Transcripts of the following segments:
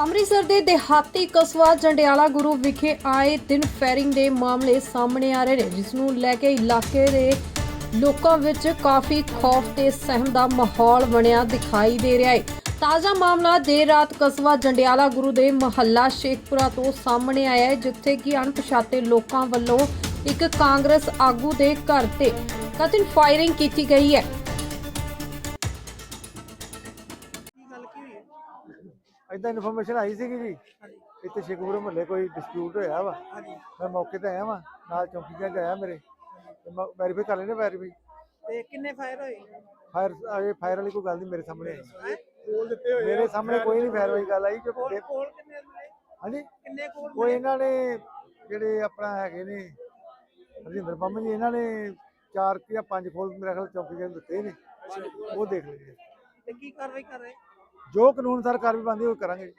ਅੰਮ੍ਰਿਤਸਰ ਦੇ ਦਿਹਾਤੀ ਕਸਬਾ ਜੰਡਿਆਲਾ ਗੁਰੂ ਵਿਖੇ ਆਏ ਦਿਨ ਫੈਰਿੰਗ ਦੇ ਮਾਮਲੇ ਸਾਹਮਣੇ ਆ ਰਹੇ ਨੇ, ਜਿਸ ਨੂੰ ਲੈ ਕੇ ਇਲਾਕੇ ਦੇ ਲੋਕਾਂ ਵਿੱਚ ਕਾਫੀ ਖੌਫ ਤੇ ਸਹਿਮ ਦਾ ਮਾਹੌਲ ਬਣਿਆ ਦਿਖਾਈ ਦੇ ਰਿਹਾ ਹੈ। ਤਾਜ਼ਾ ਮਾਮਲਾ ਦੇਰ ਰਾਤ ਕਸਬਾ ਜੰਡਿਆਲਾ ਗੁਰੂ ਦੇ ਮਹੱਲਾ ਸ਼ੇਖਪੁਰਾ ਤੋਂ ਸਾਹਮਣੇ ਆਇਆ ਹੈ, ਜਿੱਥੇ ਕਿ ਅਣਪਛਾਤੇ ਲੋਕਾਂ ਵੱਲੋਂ ਇੱਕ ਕਾਂਗਰਸ ਆਗੂ ਦੇ ਘਰ ਤੇ ਕਤਲ ਫਾਇਰਿੰਗ ਕੀਤੀ ਗਈ ਹੈ। ਇਦਾਂ ਇਨਫੋਰਮੇਸ਼ਨ ਆਈ ਸੀਗੀ ਜੀ। ਇੱਥੇ ਸ਼ੇਖੂਪੁਰ ਮੁਹੱਲੇ ਕੋਈ ਡਿਸਪਿਊਟ ਹੋਇਆ ਵਾ। ਹਾਂਜੀ। ਮੈਂ ਮੌਕੇ ਤੇ ਆਇਆ ਵਾਂ ਨਾਲ ਚੌਂਕੀਆਂ ਆਇਆ ਮੇਰੇ। ਤੇ ਵੈਰੀਫਾਈ ਕਰ ਲੈਣੇ ਵੈਰੀਫਾਈ ਤੇ ਕਿੰਨੇ ਫਾਇਰ ਹੋਏ? ਫਾਇਰ ਇਹ ਫਾਇਰ ਵਾਲੀ ਕੋਈ ਗੱਲ ਨਹੀਂ ਮੇਰੇ ਸਾਹਮਣੇ ਆਈ। ਹੈਂ? ਮੇਰੇ ਸਾਹਮਣੇ ਕੋਈ ਨਹੀਂ ਫਾਇਰ ਵਾਲੀ ਗੱਲ ਆਈ ਜੋ ਕੋਲ ਕੋਲ ਕਿੰਨੇ ਹਾਂਜੀ? ਕਿੰਨੇ ਕੋਲ ਕੋਈ ਇਹਨਾਂ ਨੇ ਜਿਹੜੇ ਆਪਣਾ ਹੈਗੇ ਨੇ ਰਜਿੰਦਰ ਪੰਮ ਜੀ ਇਹਨਾਂ ਨੇ ਚਾਰ ਕਿ ਜਾਂ ਪੰਜ ਖੋਲ ਮੇਰੇ ਖਿਆਲ ਚੌਂਕੀਆਂ ਨੂੰ ਦਿੱਤੇ ਨੇ। ਉਹ ਦੇਖ ਲਈਏ ਤੇ ਕੀ ਕਾਰਵਾਈ ਕਰ ਰਹੇ? ਜੋ ਕਾਨੂੰਨ ਸਰ ਕਾਰਵਾਈ ਬੰਦੀ ਉਹ ਕਰਾਂਗੇ।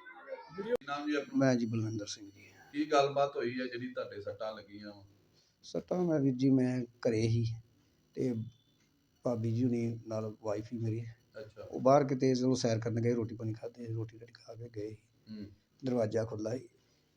ਨਾਮ ਜੀ ਆਪਣਾ? ਮੈਂ ਜੀ ਬਲਵਿੰਦਰ ਸਿੰਘ ਜੀ। ਕੀ ਗੱਲਬਾਤ ਹੋਈ ਹੈ ਜਿਹੜੀ ਤੁਹਾਡੇ ਸੱਟਾਂ ਲੱਗੀਆਂ? ਵਾ ਸੱਟਾਂ ਮੈਂ ਵੀਰ ਜੀ ਮੈਂ ਘਰੇ ਹੀ ਤੇ ਭਾਬੀ ਜੀ ਹੁਣੀ ਨਾਲ ਵਾਈਫ ਹੀ ਮੇਰੀ। ਅੱਛਾ। ਉਹ ਬਾਹਰ ਕਿਤੇ ਚਲੋ ਸੈਰ ਕਰਨ ਗਏ ਰੋਟੀ ਪਾਣੀ ਖਾਦੇ ਰੋਟੀ ਰਾਟੀ ਖਾ ਕੇ ਗਏ। ਹੂੰ। ਦਰਵਾਜ਼ਾ ਖੁੱਲਾ ਸੀ।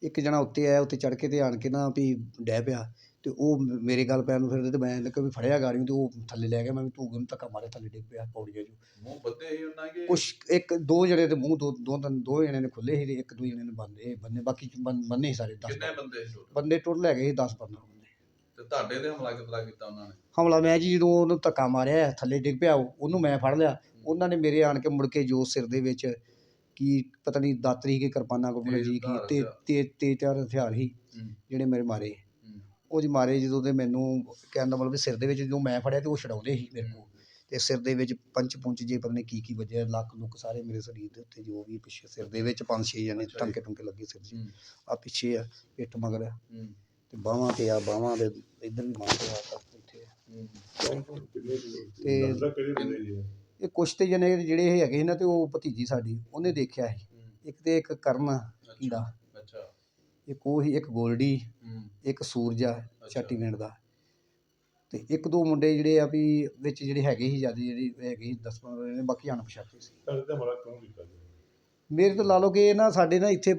ਇੱਕ ਜਣਾ ਉੱਤੇ ਆਇਆ ਉੱਤੇ ਚੜ ਕੇ ਤੇ ਆਣ ਕੇ ਨਾ ਵੀ ਡਹਿ ਪਿਆ। ਤੇ ਉਹ ਮੇਰੇ ਗੱਲ ਪੈਣ ਨੂੰ ਫਿਰਦੇ ਤੇ ਮੈਂ ਲੱਗਾ ਵੀ ਫੜਿਆ ਗਾੜੀ ਨੂੰ ਤੇ ਉਹ ਥੱਲੇ ਲੈ ਗਿਆ ਮੈਂ ਵੀ ਤੂੰ ਨੂੰ ਧੱਕਾ ਮਾਰਿਆ ਥੱਲੇ ਡਿੱਗ ਪਿਆ ਪੌੜੀਆਂ 'ਚ। ਮੂੰਹ ਬੱਦੇ ਹੀ ਉਹਨਾਂ ਕੇ ਕੁਛ ਇੱਕ ਦੋ ਜਣੇ ਦੇ ਮੂੰਹ ਦੋ ਦੋ ਤਿੰਨ ਦੋ ਜਣੇ ਨੇ ਖੁੱਲੇ ਸੀ ਤੇ ਇੱਕ ਦੋ ਜਣੇ ਨੇ ਬੰਦੇ ਬੰਨੇ ਬਾਕੀ ਬੰਨ- ਬੰਨੇ ਸੀ ਸਾਰੇ 10 ਕਿੰਨੇ ਬੰਦੇ ਸੀ total? ਬੰਦੇ ਟੋਟਲ ਹੈਗੇ ਸੀ 10 15 ਬੰਦੇ। ਤੇ ਤੁਹਾਡੇ ਤੇ ਹਮਲਾ ਕਿਤਲਾ ਕੀਤਾ ਉਹਨਾਂ ਨੇ? ਹਮਲਾ ਮੈਂ ਜੀ ਜਦੋਂ ਉਹਨੂੰ ਧੱਕਾ ਮਾਰਿਆ ਥੱਲੇ ਡਿੱਗ ਪਿਆ ਉਹ, ਉਹਨੂੰ ਮੈਂ ਫੜ ਲਿਆ। ਉਹਨਾਂ ਨੇ ਮੇਰੇ ਆਣ ਕੇ ਮੁੜ ਕੇ ਜੋ ਸਿਰ ਦੇ ਵਿੱਚ ਕੀ ਪਤਾ ਨਹੀਂ ਦਾਤਰੀ ਕੇ ਕਿਰਪਾਨਾਂ ਕੋਲ ਤੇਜ਼ ਜੀ ਕੀ ਤੇ ਹਥਿਆਰ। ਤੇ ਤੇ ਚਾਰ ਹਥਿਆਰ ਹੂੰ। ਜਿਹੜੇ ਮੇਰੇ ਮਾਰੇ। ਹੂੰ ਉਹ ਜੀ ਮਾਰੇ ਜਦੋਂ ਦੇ ਮੈਨੂੰ ਕਹਿਣ ਦਾ ਮਤਲਬ ਵੀ ਸਿਰ ਦੇ ਵਿੱਚ ਜਦੋਂ ਮੈਂ ਫੜਿਆ ਤੇ ਉਹ ਛਡਾਉਂਦੇ ਸੀ ਮੇਰੇ ਕੋਲ। ਤੇ ਸਿਰ ਦੇ ਵਿੱਚ ਪੰਚ ਪੁੰਚ ਜੇ ਪਤਾ ਨਹੀਂ ਕੀ ਕੀ ਵੱਜਿਆ ਲੱਕ ਲੁੱਕ ਸਾਰੇ ਮੇਰੇ ਸਰੀਰ ਦੇ ਉੱਤੇ ਜੋ ਵੀ ਪਿੱਛੇ ਸਿਰ ਦੇ ਵਿੱਚ ਪੰਜ ਛੇ ਜਣੇ। ਟੰਕੇ ਟੁੰਕੇ ਲੱਗੇ ਸਿਰ 'ਚ ਆ ਪਿੱਛੇ ਆ ਪਿੱਠ ਮਗਰ ਆ, ਤੇ ਬਾਹਾਂ ਤੇ ਆ ਬਾਹਾਂ ਦੇ ਇੱਧਰ ਵੀ ਬਾਹਾਂ ਤੇ ਆ ਇੱਥੇ ਆ। ਤੇ ਇਹ ਕੁਛ ਤੇ ਜਣੇ ਜਿਹੜੇ ਇਹ ਹੈਗੇ ਸੀ ਨਾ ਤੇ ਉਹ ਭਤੀਜੀ ਸਾਡੀ ਉਹਨੇ ਦੇਖਿਆ ਸੀ। ਇੱਕ ਤੇ ਇੱਕ ਕਰਨ ਕੀੜਾ। ਇੱਕ ਉਹ ਹੀ ਇੱਕ ਗੋਲਡੀ ਹੂੰ। ਇੱਕ ਸੂਰਜਾ ਛਾਟੀ ਪਿੰਡ ਦਾ। ਤੇ ਇੱਕ ਦੋ ਮੁੰਡੇ ਜਿਹੜੇ ਆ ਵੀ ਵਿੱਚ ਜਿਹੜੇ ਹੈਗੇ ਸੀ ਜ਼ਿਆਦਾ ਜਿਹੜੇ ਹੈਗੇ ਸੀ 10 15 ਬਾਕੀ ਅਣਪਛਾਤੇ ਸੀ। ਮੇਰੇ ਤੋਂ ਲਾ ਲਓ ਕਿ ਇਹ ਨਾ ਸਾਡੇ ਨਾ ਇੱਥੇ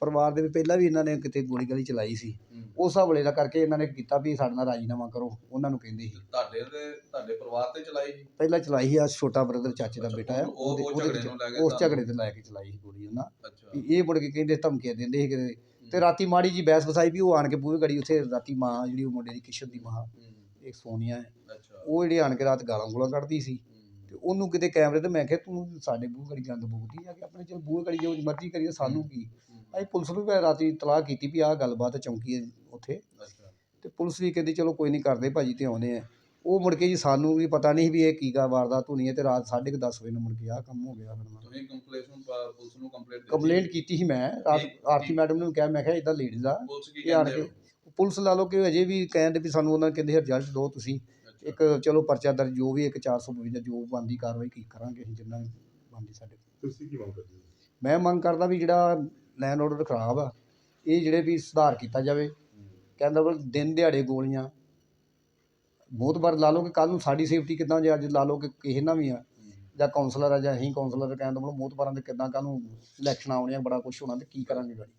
ਪਰਿਵਾਰ ਦੇ ਵੀ ਪਹਿਲਾਂ ਵੀ ਇਹਨਾਂ ਨੇ ਕਿਤੇ ਗੋਲੀ ਗਾਲੀ ਚਲਾਈ ਸੀ। ਹੂੰ। ਉਸ ਹਵਾਲੇ ਦਾ ਕਰਕੇ ਇਹਨਾਂ ਨੇ ਕੀਤਾ ਵੀ ਸਾਡੇ ਨਾਲ ਰਾਜੀਨਾਮਾ ਕਰੋ ਉਹਨਾਂ ਨੂੰ ਕਹਿੰਦੇ ਸੀ। ਤੁਹਾਡੇ ਤੇ ਤੁਹਾਡੇ ਪਰਿਵਾਰ ਤੇ ਚਲਾਈ ਸੀ ਪਹਿਲਾਂ ਚਲਾਈ ਸੀ ਆ ਛੋਟਾ ਬ੍ਰਦਰ ਚਾਚੇ ਦਾ ਬੇਟਾ ਆ। ਉਹ- ਉਹ ਉਹਦੇ- ਉਹਦੇ ਝਗੜੇ ਵਿੱਚ- ਨੂੰ ਲੈ ਕੇ ਉਸ ਝਗੜੇ ਤੇ ਲੈ ਕੇ ਚਲਾਈ ਸੀ ਗੋਲੀ ਉਹਨਾਂ। ਅੱਛਾ। ਵੀ ਇਹ ਮੁੜ ਕੇ ਕਹਿੰਦੇ ਧਮਕੀਆਂ ਦਿੰਦੇ ਸੀ ਕਿ ਤੇ ਰਾਤੀ ਮਾੜੀ ਜੀ ਬਹਿਸ ਵਸਾਈ ਵੀ ਉਹ ਆਣ ਕੇ ਬੂਹੇ ਗੜੀ ਉੱਥੇ ਰਾਤੀ ਮਾਂ ਜਿਹੜੀ ਉਹ ਮੁੰਡੇ ਦੀ ਕਿਸ਼ਨ ਦੀ ਮਾਂ ਹੂੰ। ਇੱਕ ਸੋਨੀਆ ਹੈ। ਅੱਛਾ। ਉਹ ਜਿਹੜੀ ਆਣ ਕੇ ਰਾਤ ਗਾਲਾਂ ਗੋਲਾਂ ਕੱਢਦੀ ਸੀ। ਤੇ ਉਹਨੂੰ ਕਿਤੇ ਕੈਮਰੇ ਤੇ ਮੈਂ ਕਿਹਾ ਤੂੰ ਸਾਡੇ ਬੂਹੇ ਗੜੀ ਗੰਦ ਬੋਲਦੀ ਆ ਕਿ ਆਪਣੇ ਚਲ ਬੂਹੇ ਗੜੀ ਜੋ ਮਰਜ਼ੀ ਕਰੀਏ ਸਾਨੂੰ ਕੀ? ਅਸੀਂ ਪੁਲਿਸ ਨੂੰ ਵੀ ਰਾਤੀ ਤਲਾਹ ਕੀਤੀ ਵੀ ਆਹ ਗੱਲਬਾਤ ਚੌਂਕੀ ਹੈ ਉੱਥੇ। ਤੇ ਪੁਲਿਸ ਵੀ ਕਹਿੰਦੀ ਚਲੋ ਕੋਈ ਨਹੀਂ ਕਰਦੇ ਭਾਜੀ ਤੇ ਆਉਂਦੇ ਆ। ਉਹ ਮੁੜ ਕੇ ਜੀ ਸਾਨੂੰ ਵੀ ਪਤਾ ਨਹੀਂ ਵੀ ਇਹ ਕੀ ਗਾ ਵਾਰਦਾਤ ਹੋਣੀ ਹੈ ਤੇ ਰਾਤ 10:30 ਵਜੇ ਨੂੰ ਮੁੜ ਕੇ ਆਹ ਕੰਮ ਹੋ ਗਿਆ ਨਾਲ ਤੁਸੀਂ ਕੰਪਲੇਂਟ ਪੁਲਿਸ ਨੂੰ ਕੰਪਲੇਂਟ ਕੰਪਲੇਂਟ ਕੀਤੀ ਸੀ ਮੈਂ। ਆਰਤੀ ਮੈਡਮ ਨੂੰ ਕਿਹਾ ਮੈਂ ਕਿਹਾ ਇਦਾਂ ਲੇਡੀਜ਼ ਆ। ਪੁਲਿਸ ਕੀ ਇਹ ਆਣ ਕਹਿੰਦੇ ਕੇ ਪੁਲਿਸ ਲਾ ਲਓ ਕਿ ਅਜੇ ਵੀ ਕਹਿੰਦੇ ਵੀ ਸਾਨੂੰ ਉਹਨਾਂ ਕਹਿੰਦੇ ਰਿਜ਼ਲਟ ਦਿਓ ਤੁਸੀਂ। ਅੱਛਾ, ਇੱਕ ਚਲੋ ਪਰਚਾ ਦਰਜ ਜੋ ਵੀ ਇੱਕ 452 ਜੋ ਬੰਦੀ ਕਾਰਵਾਈ ਕੀ ਕਰਾਂਗੇ ਅਸੀਂ ਜਿੰਨਾ ਵੀ ਬੰਦੀ ਸਾਡੇ ਤੁਸੀਂ ਕੀ ਮੰਗ ਕਰਦੇ ਹੋ? ਮੈਂ ਮੰਗ ਕਰਦਾ ਵੀ ਜਿਹੜਾ ਲੈਂਡ ਆਰਡਰ ਖਰਾਬ ਆ ਇਹ ਜਿਹੜੇ ਵੀ ਸੁਧਾਰ ਕੀਤਾ ਜਾਵੇ। ਕਹਿੰਦਾ ਵੀ ਦਿਨ ਦਿਹਾੜੇ ਗੋਲੀਆਂ। ਬਹੁਤ ਵਾਰ ਲਾ ਲਓ ਕਿ ਕੱਲ ਨੂੰ ਸਾਡੀ ਸੇਫਟੀ ਕਿੱਦਾਂ ਜੇ ਅੱਜ ਲਾ ਲਓ ਕਿ ਕਿਸੇ ਨਾਲ ਵੀ ਆ। ਜਾਂ ਕਾਉਂਸਲਰ ਆ ਜਾਂ ਅਸੀਂ ਕਾਉਂਸਲਰ ਕਹਿੰਦਾ ਮਤਲਬ ਬਹੁਤ ਵਾਰਾਂ ਦੇ ਕਿੱਦਾਂ ਕੱਲ੍ਹ ਨੂੰ ਇਲੈਕਸ਼ਨ ਆਉਣੀਆਂ ਬੜਾ ਕੁਛ ਹੋਣਾ ਅਤੇ ਕੀ ਕਰਾਂਗੇ ਗਾੜੀ?